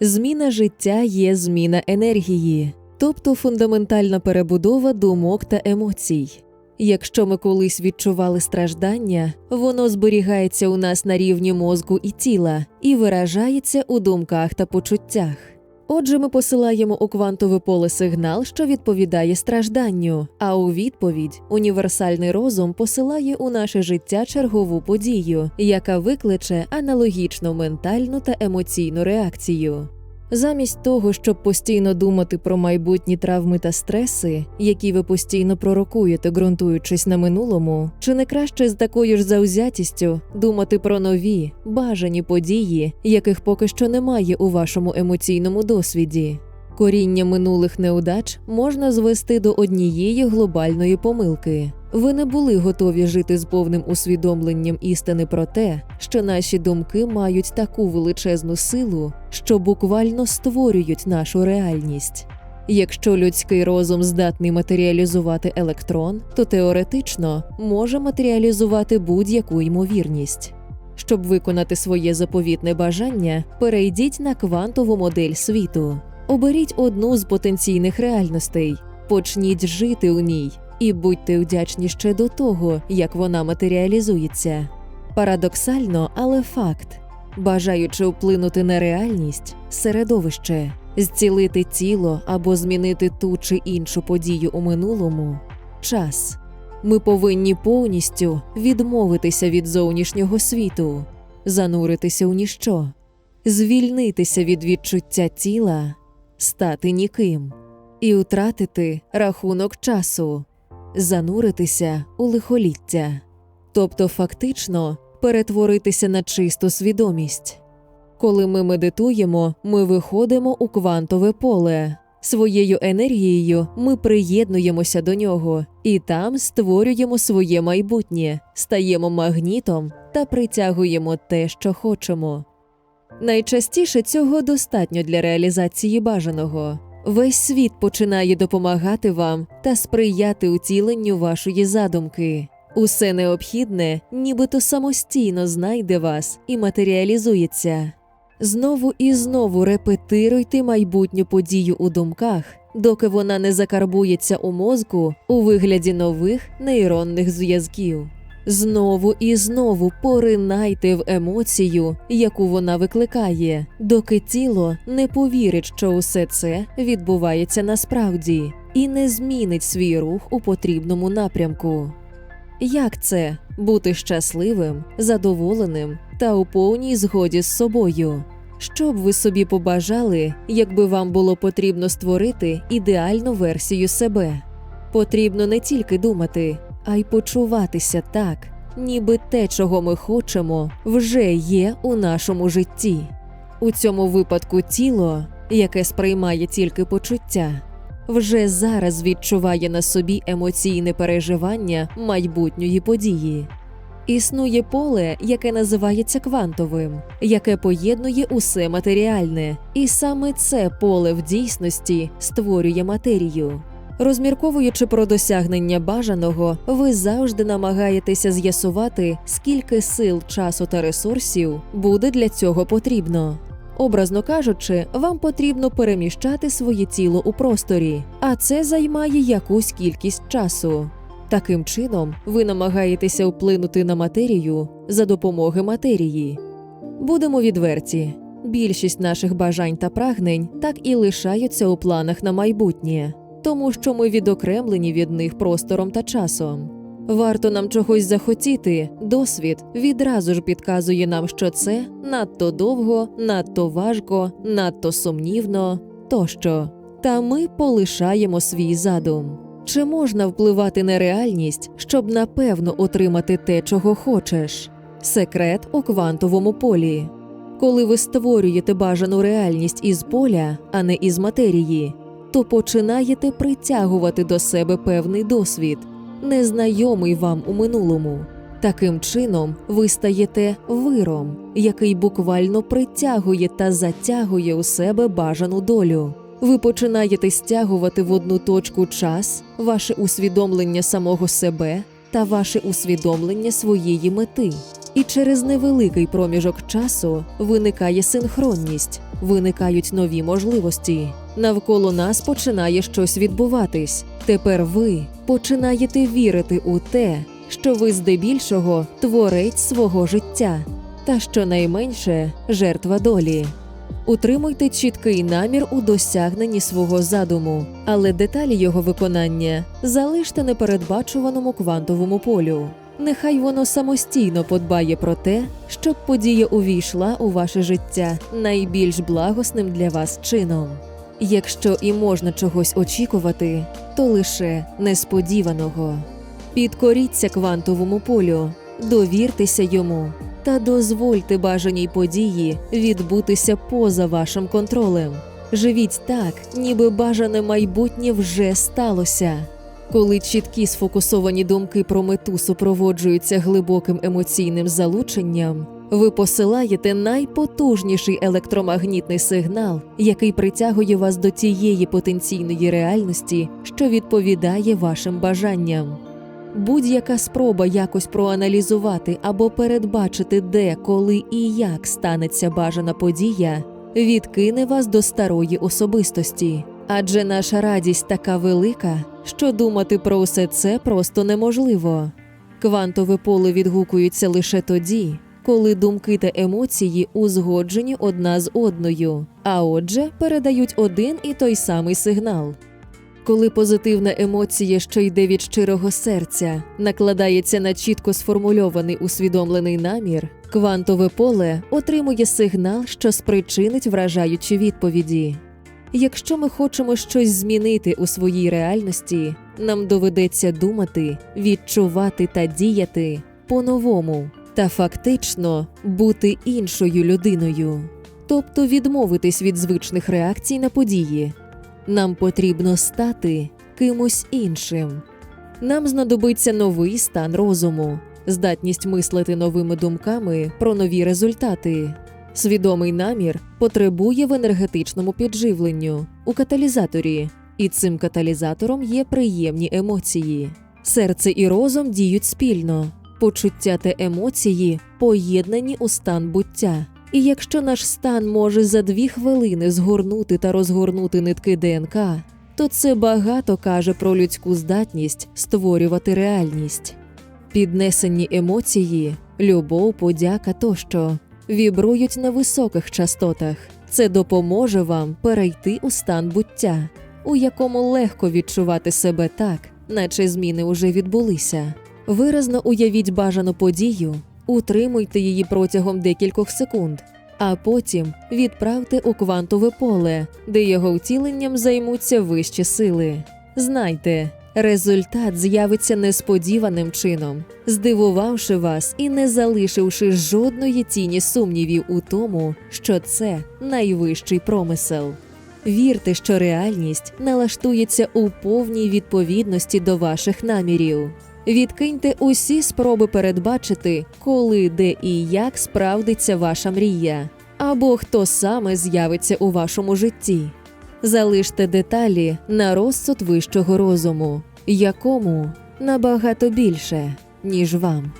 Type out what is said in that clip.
Зміна життя є зміна енергії, тобто фундаментальна перебудова думок та емоцій. Якщо ми колись відчували страждання, воно зберігається у нас на рівні мозку і тіла і виражається у думках та почуттях. Отже, ми посилаємо у квантове поле сигнал, що відповідає стражданню, а у відповідь універсальний розум посилає у наше життя чергову подію, яка викличе аналогічну ментальну та емоційну реакцію. Замість того, щоб постійно думати про майбутні травми та стреси, які ви постійно пророкуєте, ґрунтуючись на минулому, чи не краще з такою ж завзятістю думати про нові, бажані події, яких поки що немає у вашому емоційному досвіді? Коріння минулих неудач можна звести до однієї глобальної помилки. Ви не були готові жити з повним усвідомленням істини про те, що наші думки мають таку величезну силу, що буквально створюють нашу реальність. Якщо людський розум здатний матеріалізувати електрон, то теоретично може матеріалізувати будь-яку ймовірність. Щоб виконати своє заповітне бажання, перейдіть на квантову модель світу. Оберіть одну з потенційних реальностей, почніть жити у ній і будьте вдячні ще до того, як вона матеріалізується. Парадоксально, але факт. Бажаючи вплинути на реальність, середовище, зцілити тіло або змінити ту чи іншу подію у минулому час. Ми повинні повністю відмовитися від зовнішнього світу, зануритися у ніщо, звільнитися від відчуття тіла, стати ніким і втратити рахунок часу, зануритися у лихоліття, тобто фактично перетворитися на чисту свідомість. Коли ми медитуємо, ми виходимо у квантове поле. Своєю енергією ми приєднуємося до нього і там створюємо своє майбутнє, стаємо магнітом та притягуємо те, що хочемо. Найчастіше цього достатньо для реалізації бажаного. Весь світ починає допомагати вам та сприяти утіленню вашої задумки. Усе необхідне, нібито самостійно знайде вас і матеріалізується. Знову і знову репетируйте майбутню подію у думках, доки вона не закарбується у мозку у вигляді нових нейронних зв'язків. Знову і знову поринайте в емоцію, яку вона викликає, доки тіло не повірить, що усе це відбувається насправді, і не змінить свій рух у потрібному напрямку. Як це бути щасливим, задоволеним та у повній згоді з собою? Що б ви собі побажали, якби вам було потрібно створити ідеальну версію себе? Потрібно не тільки думати, а й почуватися так, ніби те, чого ми хочемо, вже є у нашому житті. У цьому випадку тіло, яке сприймає тільки почуття, вже зараз відчуває на собі емоційне переживання майбутньої події. Існує поле, яке називається квантовим, яке поєднує усе матеріальне, і саме це поле в дійсності створює матерію. Розмірковуючи про досягнення бажаного, ви завжди намагаєтеся з'ясувати, скільки сил, часу та ресурсів буде для цього потрібно. Образно кажучи, вам потрібно переміщати своє тіло у просторі, а це займає якусь кількість часу. Таким чином, ви намагаєтеся вплинути на матерію за допомогою матерії. Будемо відверті. Більшість наших бажань та прагнень так і лишаються у планах на майбутнє, тому що ми відокремлені від них простором та часом. Варто нам чогось захотіти, досвід відразу ж підказує нам, що це надто довго, надто важко, надто сумнівно тощо. Та ми полишаємо свій задум. Чи можна впливати на реальність, щоб напевно отримати те, чого хочеш? Секрет у квантовому полі. Коли ви створюєте бажану реальність із поля, а не із матерії, то починаєте притягувати до себе певний досвід, незнайомий вам у минулому. Таким чином, ви стаєте виром, який буквально притягує та затягує у себе бажану долю. Ви починаєте стягувати в одну точку час, ваше усвідомлення самого себе та ваше усвідомлення своєї мети. І через невеликий проміжок часу виникає синхронність, виникають нові можливості. Навколо нас починає щось відбуватись. Тепер ви починаєте вірити у те, що ви здебільшого творець свого життя, та щонайменше жертва долі. Утримуйте чіткий намір у досягненні свого задуму, але деталі його виконання залиште непередбачуваному квантовому полю. Нехай воно самостійно подбає про те, щоб подія увійшла у ваше життя найбільш благосним для вас чином. Якщо і можна чогось очікувати, то лише несподіваного. Підкоріться квантовому полю, довіртеся йому та дозвольте бажаній події відбутися поза вашим контролем. Живіть так, ніби бажане майбутнє вже сталося. Коли чіткі сфокусовані думки про мету супроводжуються глибоким емоційним залученням, ви посилаєте найпотужніший електромагнітний сигнал, який притягує вас до тієї потенційної реальності, що відповідає вашим бажанням. Будь-яка спроба якось проаналізувати або передбачити, де, коли і як станеться бажана подія, відкине вас до старої особистості. Адже наша радість така велика, що думати про усе це просто неможливо. Квантове поле відгукується лише тоді, коли думки та емоції узгоджені одна з одною, а отже, передають один і той самий сигнал. Коли позитивна емоція, що йде від щирого серця, накладається на чітко сформульований усвідомлений намір, квантове поле отримує сигнал, що спричинить вражаючі відповіді. Якщо ми хочемо щось змінити у своїй реальності, нам доведеться думати, відчувати та діяти по-новому та фактично бути іншою людиною, тобто відмовитись від звичних реакцій на події. Нам потрібно стати кимось іншим. Нам знадобиться новий стан розуму, здатність мислити новими думками про нові результати. Свідомий намір потребує в енергетичному підживленню у каталізаторі, і цим каталізатором є приємні емоції. Серце і розум діють спільно, почуття та емоції поєднані у стан буття. І якщо наш стан може за дві хвилини згорнути та розгорнути нитки ДНК, то це багато каже про людську здатність створювати реальність. Піднесені емоції, любов, подяка тощо вібрують на високих частотах. Це допоможе вам перейти у стан буття, у якому легко відчувати себе так, наче зміни уже відбулися. Виразно уявіть бажану подію, утримуйте її протягом декількох секунд, а потім відправте у квантове поле, де його втіленням займуться вищі сили. Знайте, результат з'явиться несподіваним чином, здивувавши вас і не залишивши жодної тіні сумнівів у тому, що це найвищий промисел. Вірте, що реальність налаштується у повній відповідності до ваших намірів. Відкиньте усі спроби передбачити, коли, де і як справдиться ваша мрія, або хто саме з'явиться у вашому житті. Залиште деталі на розсуд вищого розуму, якому набагато більше, ніж вам.